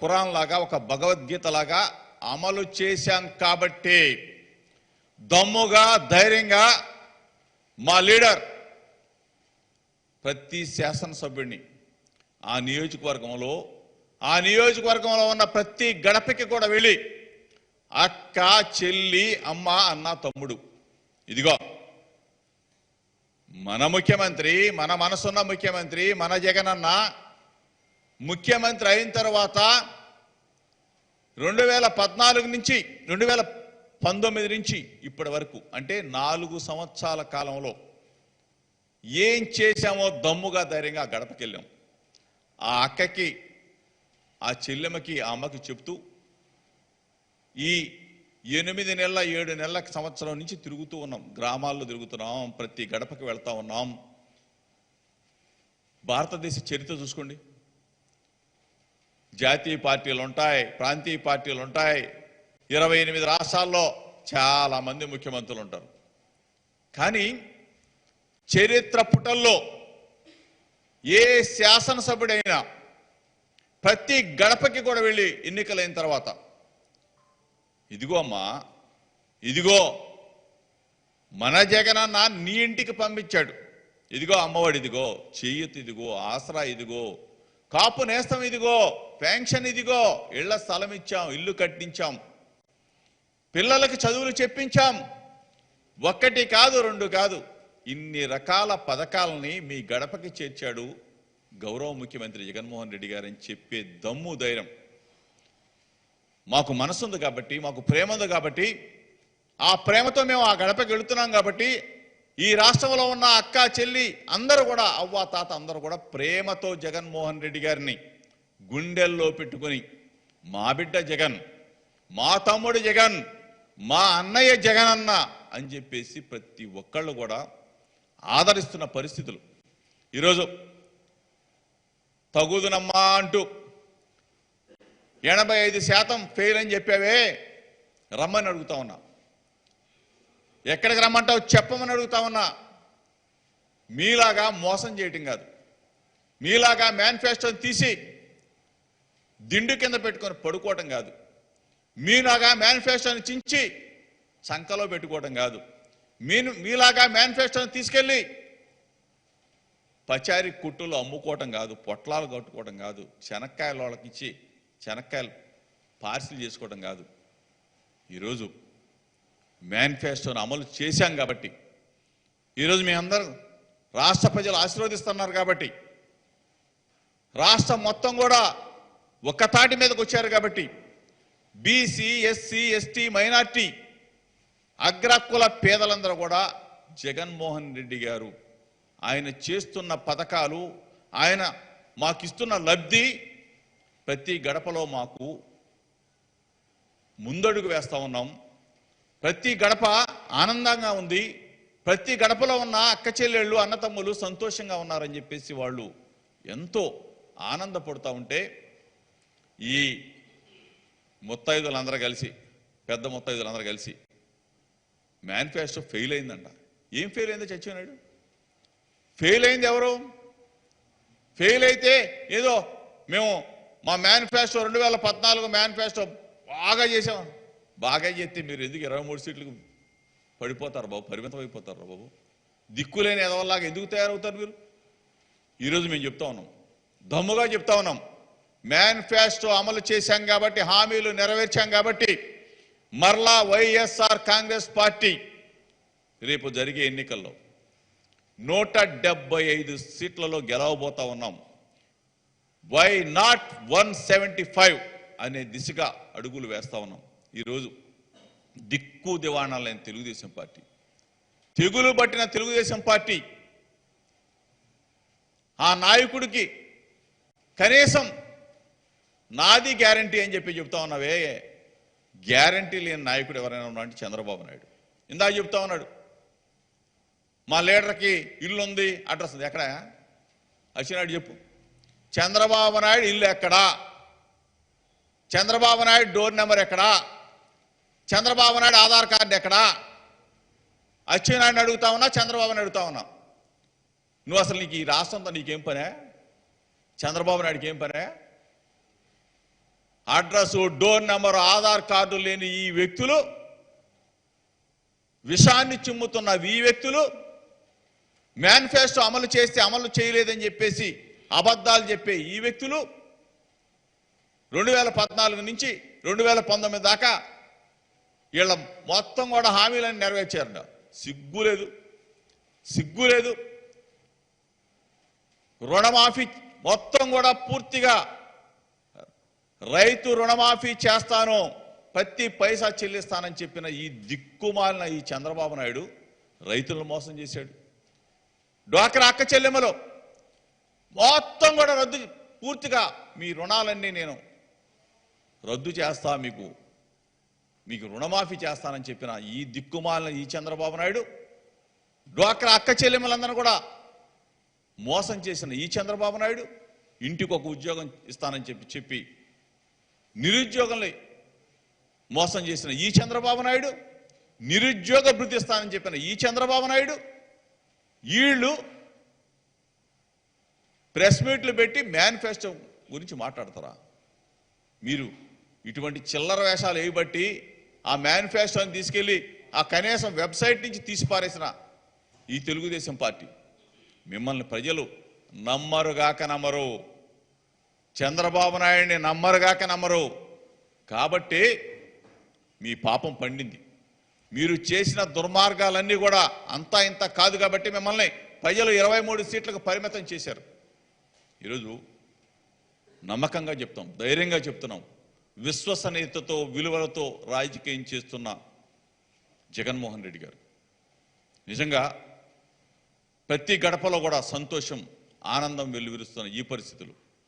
ఖురాన్ లాగా ఒక భగవద్గీత లాగా అమలు చేశాం కాబట్టి దమ్ముగా ధైర్యంగా మా లీడర్ ప్రతి శాసనసభ్యుడిని ఆ నియోజకవర్గంలో ఆ నియోజకవర్గంలో ఉన్న ప్రతి గడపకి కూడా వెళ్ళి అక్క చెల్లి అమ్మ అన్న తమ్ముడు ఇదిగో మన ముఖ్యమంత్రి మన మనసున్న ముఖ్యమంత్రి మన జగనన్న ముఖ్యమంత్రి అయిన తర్వాత రెండు వేల పద్నాలుగు నుంచి రెండు వేల పంతొమ్మిది నుంచి ఇప్పటి వరకు అంటే నాలుగు సంవత్సరాల కాలంలో ఏం చేశామో దమ్ముగా ధైర్యంగా గడపకెళ్ళాం. ఆ అక్కకి ఆ చెల్లెమ్మకి ఆ అమ్మకి చెప్తూ ఈ ఎనిమిది నెలల ఏడు నెలల సంవత్సరం నుంచి తిరుగుతూ ఉన్నాం. గ్రామాల్లో తిరుగుతున్నాం ప్రతి గడపకి వెళ్తా ఉన్నాం. భారతదేశ చరిత్ర చూసుకోండి. జాతీయ పార్టీలు ఉంటాయి ప్రాంతీయ పార్టీలు ఉంటాయి. ఇరవై ఎనిమిది రాష్ట్రాల్లో చాలా మంది ముఖ్యమంత్రులు ఉంటారు. కానీ చరిత్ర పుటల్లో ఏ శాసనసభ్యుడైనా ప్రతి గడపకి కూడా వెళ్ళి ఎన్నికలైన తర్వాత ఇదిగో అమ్మా ఇదిగో మన జగనన్న నీ ఇంటికి పంపించాడు. ఇదిగో అమ్మఒడి ఇదిగో చెయ్యత్ ఇదిగో ఆసరా ఇదిగో కాపు నేస్తం ఇదిగో పెన్షన్ ఇదిగో ఇళ్ళ స్థలం ఇచ్చాం ఇల్లు కట్టించాం. పిల్లలకు చదువులు చెప్పించాం. ఒక్కటి కాదు రెండు కాదు. ఇన్ని రకాల పథకాలని మీ గడపకి చేర్చాడు గౌరవ ముఖ్యమంత్రి జగన్మోహన్ రెడ్డి గారని చెప్పే దమ్ము ధైర్యం. మాకు మనసుంది కాబట్టి మాకు ప్రేమ ఉంది కాబట్టి ఆ ప్రేమతో మేము ఆ గడపకి వెళుతున్నాం కాబట్టి ఈ రాష్ట్రంలో ఉన్న అక్క చెల్లి అందరూ కూడా అవ్వ తాత అందరూ కూడా ప్రేమతో జగన్మోహన్ రెడ్డి గారిని గుండెల్లో పెట్టుకొని మా బిడ్డ జగన్ మా తమ్ముడు జగన్ మా అన్నయ్య జగన్ అన్న అని చెప్పేసి ప్రతి ఒక్కళ్ళు కూడా ఆదరిస్తున్న పరిస్థితులు. ఈరోజు తగుదునమ్మా అంటూ ఎనభై ఐదు శాతం ఫెయిల్ అని చెప్పావే రమ్మని అడుగుతా ఉన్నా. ఎక్కడికి రమ్మంటావు చెప్పమని అడుగుతా ఉన్నా. మీలాగా మోసం చేయటం కాదు. మీలాగా మేనిఫెస్టోని తీసి దిండు కింద పెట్టుకొని పడుకోవటం కాదు. మీలాగా మేనిఫెస్టోని చించి సంఖలో పెట్టుకోవటం కాదు. మీను మీలాగా మేనిఫెస్టోని తీసుకెళ్ళి పచారి కుట్టులు అమ్ముకోవటం కాదు పొట్లాలు కట్టుకోవటం కాదు శనక్కాయలు వాళ్ళకి ఇచ్చి శనక్కాయలు పార్సిల్ చేసుకోవటం కాదు. ఈరోజు మేనిఫెస్టోను అమలు చేశాం కాబట్టి ఈరోజు మీ అందరూ రాష్ట్ర ప్రజలు ఆశీర్వదిస్తున్నారు కాబట్టి రాష్ట్రం మొత్తం కూడా ఒక్క తాటి మీదకి వచ్చారు కాబట్టి బీసీ ఎస్సీ ఎస్టీ మైనార్టీ అగ్రకుల పేదలందరూ కూడా జగన్మోహన్ రెడ్డి గారు ఆయన చేస్తున్న పథకాలు ఆయన మాకిస్తున్న లబ్ధి ప్రతి గడపలో మాకు ముందడుగు వేస్తూ ఉన్నాం. ప్రతి గడప ఆనందంగా ఉంది. ప్రతి గడపలో ఉన్న అక్క చెల్లెళ్ళు అన్నతమ్ములు సంతోషంగా ఉన్నారని చెప్పేసి వాళ్ళు ఎంతో ఆనందపడుతూ ఉంటే ఈ ముత్తైదులందరూ కలిసి పెద్ద ముత్తైదులందరూ కలిసి మేనిఫెస్టో ఫెయిల్ అయిందంట. ఏం ఫెయిల్ అయిందో చచ్చినాడు ఫెయిల్ అయింది ఎవరు? ఫెయిల్ అయితే ఏదో మేము మా మేనిఫెస్టో రెండు వేల పద్నాలుగు మేనిఫెస్టో బాగా చేసాం. బాగా చేస్తే మీరు ఎందుకు ఇరవై మూడు సీట్లకు పడిపోతారు బాబు? పరిమితం అయిపోతారు బాబు. దిక్కులేని ఎదవల్లాగా ఎందుకు తయారవుతారు మీరు? ఈరోజు మేము చెప్తా ఉన్నాం. దమ్ముగా చెప్తా ఉన్నాం. మేనిఫెస్టో అమలు చేశాం కాబట్టి హామీలు నెరవేర్చాం కాబట్టి మరలా వైఎస్ఆర్ కాంగ్రెస్ పార్టీ రేపు జరిగే ఎన్నికల్లో నూట డెబ్బై ఐదు సీట్లలో గెలవబోతా ఉన్నాం. Why not one seventy five అనే దిశగా అడుగులు వేస్తా ఉన్నాం. ఈరోజు దిక్కు దివాణాలైన తెలుగుదేశం పార్టీ. తెగులు పట్టిన తెలుగుదేశం పార్టీ ఆ నాయకుడికి కనీసం నాది గ్యారంటీ అని చెప్పి చెప్తా ఉన్నావే. గ్యారంటీ లేని నాయకుడు ఎవరైనా ఉన్నా అంటే చంద్రబాబు నాయుడు. ఇందాక చెప్తా ఉన్నాడు. మా లీడర్కి ఇల్లు ఉంది అడ్రస్ ఉంది. ఎక్కడ? అచ్చినాయుడు చెప్పు. చంద్రబాబు నాయుడు ఇల్లు ఎక్కడా? చంద్రబాబు నాయుడు డోర్ నెంబర్ ఎక్కడా? చంద్రబాబు నాయుడు ఆధార్ కార్డు ఎక్కడా? అచ్చెన్నాయుడిని అడుగుతా ఉన్నా చంద్రబాబుని అడుగుతా ఉన్నా. నువ్వు అసలు నీకు ఈ రాష్ట్రంతో నీకేం పనే? చంద్రబాబు నాయుడుకి ఏం పనే? Address door number Aadhaar card లేని ఈ వ్యక్తులు విషాన్ని చిమ్ముతున్న ఈ వ్యక్తులు మేనిఫెస్టో అమలు చేస్తే అమలు చేయలేదని చెప్పేసి అబద్ధాలు చెప్పే ఈ వ్యక్తులు రెండు వేల పద్నాలుగు నుంచి రెండు వేల పంతొమ్మిది దాకా వీళ్ళ మొత్తం కూడా హామీలను నెరవేర్చారంట. సిగ్గు లేదు. సిగ్గు లేదు. రుణమాఫీ మొత్తం కూడా పూర్తిగా రైతు రుణమాఫీ చేస్తాను ప్రతి పైసా చెల్లిస్తానని చెప్పిన ఈ దిక్కుమాలిన ఈ చంద్రబాబు నాయుడు రైతులను మోసం చేశాడు. డ్వాక్రా అక్క చెల్లెమ్మలో మొత్తం కూడా రద్దు పూర్తిగా మీ రుణాలన్నీ నేను రద్దు చేస్తా మీకు మీకు రుణమాఫీ చేస్తానని చెప్పిన ఈ దిక్కుమాలిన ఈ చంద్రబాబు నాయుడు డ్వాక్రా అక్క చెల్లెమ్మలందరూ కూడా మోసం చేసిన ఈ చంద్రబాబు నాయుడు ఇంటికి ఒక ఉద్యోగం ఇస్తానని చెప్పి చెప్పి నిరుద్యోగంలో మోసం చేసిన ఈ చంద్రబాబు నాయుడు నిరుద్యోగ భృతి స్థానం చెప్పిన ఈ చంద్రబాబు నాయుడు వీళ్ళు ప్రెస్ మీట్లు పెట్టి మేనిఫెస్టో గురించి మాట్లాడతారా? మీరు ఇటువంటి చిల్లర వేషాలు వేయబట్టి ఆ మేనిఫెస్టోని తీసుకెళ్ళి ఆ కనీసం వెబ్సైట్ నుంచి తీసిపారేసిన ఈ తెలుగుదేశం పార్టీ. మిమ్మల్ని ప్రజలు నమ్మరుగాక నమ్మరు. చంద్రబాబు నాయుడిని నమ్మరుగాక నమ్మరు. కాబట్టి మీ పాపం పండింది. మీరు చేసిన దుర్మార్గాలన్నీ కూడా అంతా ఇంత కాదు కాబట్టి మిమ్మల్ని ప్రజలు ఇరవై మూడు సీట్లకు పరిమితం చేశారు. ఈరోజు నమ్మకంగా చెప్తాం ధైర్యంగా చెప్తున్నాం. విశ్వసనీయతతో విలువలతో రాజకీయం చేస్తున్న జగన్మోహన్ రెడ్డి గారు. నిజంగా ప్రతి గడపలో కూడా సంతోషం ఆనందం వెల్లువిరుస్తున్న ఈ పరిస్థితులు.